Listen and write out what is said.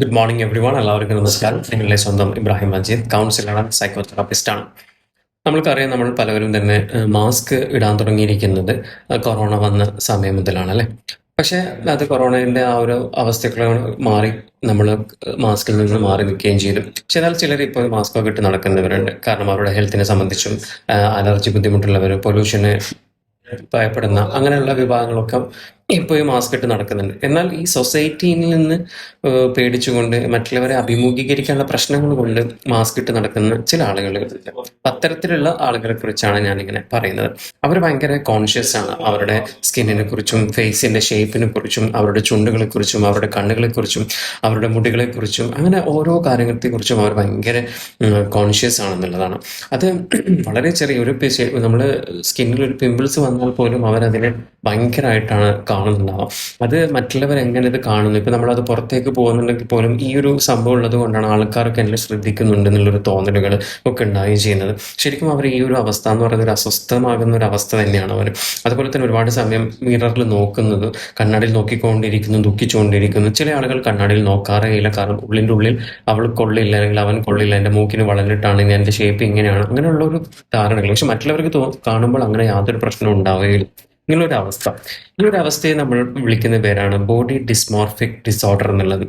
Good morning every one എല്ലാവർക്കും നമസ്കാരം. നിങ്ങളുടെ സ്വന്തം Ibrahim Majeed counsellor and psychotherapist ആണ്. നമ്മൾക്കറിയാം നമ്മൾ പലവരും തന്നെ മാസ്ക് ഇടാൻ തുടങ്ങിയിരിക്കുന്നത് കൊറോണ വന്ന സമയം മുതലാണ് അല്ലേ? പക്ഷേ അത് കൊറോണയുടെ ആ ഒരു അവസ്ഥകളെ മാറി നമ്മൾ മാസ്കിൽ നിന്ന് മാറി നിൽക്കുകയും ചെയ്തു. പക്ഷെ ചിലർ ഇപ്പോൾ മാസ്ക് ഒക്കെ ഇട്ട് നടക്കുന്നവരുണ്ട്. കാരണം അവരുടെ ഹെൽത്തിനെ സംബന്ധിച്ചും അലർജി ബുദ്ധിമുട്ടുള്ളവർ പൊല്യൂഷന് ഭയപ്പെടുന്ന അങ്ങനെയുള്ള വിഭാഗങ്ങളൊക്കെ ഇപ്പോൾ ഈ മാസ്ക് ഇട്ട് നടക്കുന്നുണ്ട്. എന്നാൽ ഈ സൊസൈറ്റിയിൽ നിന്ന് പേടിച്ചുകൊണ്ട് മറ്റുള്ളവരെ അഭിമുഖീകരിക്കാനുള്ള പ്രശ്നങ്ങൾ കൊണ്ട് മാസ്ക് ഇട്ട് നടക്കുന്ന ചില ആളുകൾ അത്തരത്തിലുള്ള ആളുകളെ കുറിച്ചാണ് ഞാനിങ്ങനെ പറയുന്നത്. അവർ ഭയങ്കര കോൺഷ്യസ് ആണ്. അവരുടെ സ്കിന്നിനെ കുറിച്ചും ഫേസിന്റെ ഷേപ്പിനെ കുറിച്ചും അവരുടെ ചുണ്ടുകളെ കുറിച്ചും അവരുടെ കണ്ണുകളെ കുറിച്ചും അവരുടെ മുടികളെ കുറിച്ചും അങ്ങനെ ഓരോ കാര്യങ്ങളെ കുറിച്ചും അവർ ഭയങ്കര കോൺഷ്യസ് ആണെന്നുള്ളതാണ്. അത് വളരെ ചെറിയ ഒരു നമ്മൾ സ്കിന്നിൽ ഒരു പിമ്പിൾസ് വന്നാൽ പോലും അവരതിനെ ഭയങ്കരമായിട്ടാണ് കാണുന്നുണ്ടാവുക അത് മറ്റുള്ളവർ എങ്ങനെ ഇത് കാണുന്നു? ഇപ്പൊ നമ്മളത് പുറത്തേക്ക് പോകുന്നുണ്ടെങ്കിൽ പോലും ഈ ഒരു സംഭവം ഉള്ളത് കൊണ്ടാണ് ആൾക്കാർക്ക് എന്നെ ശ്രദ്ധിക്കുന്നുണ്ട് എന്നുള്ളൊരു തോന്നലുകൾ ഒക്കെ ഉണ്ടാവുകയും ചെയ്യുന്നത്. ശരിക്കും അവർ ഈ ഒരു അവസ്ഥ എന്ന് പറയുന്നത് ഒരു അസ്വസ്ഥമാകുന്ന ഒരു അവസ്ഥ തന്നെയാണ് അവർ അതുപോലെ തന്നെ ഒരുപാട് സമയം മിററിൽ നോക്കുന്നത് കണ്ണാടിയിൽ നോക്കിക്കൊണ്ടിരിക്കുന്നു ദുഃഖിച്ചുകൊണ്ടിരിക്കുന്നു. ചില ആളുകൾ കണ്ണാടിയിൽ നോക്കാറേ ഇല്ല. കാരണം ഉള്ളിന്റെ ഉള്ളിൽ അവൾ കൊള്ളില്ല അല്ലെങ്കിൽ അവൻ കൊള്ളില്ല എന്റെ മൂക്കിന് വളഞ്ഞിട്ടാണ് ഇനി എന്റെ ഷേപ്പ് ഇങ്ങനെയാണ്. അങ്ങനെയുള്ള ഒരു ധാരണകൾ. പക്ഷെ മറ്റുള്ളവർക്ക് കാണുമ്പോൾ അങ്ങനെ യാതൊരു പ്രശ്നവും ഉണ്ടാവുകയില്ല. ഇങ്ങനൊരു അവസ്ഥ ഈ ഒരു അവസ്ഥയെ നമ്മൾ വിളിക്കുന്ന പേരാണ് ബോഡി ഡിസ്മോർഫിക് ഡിസോർഡർ എന്നുള്ളത്.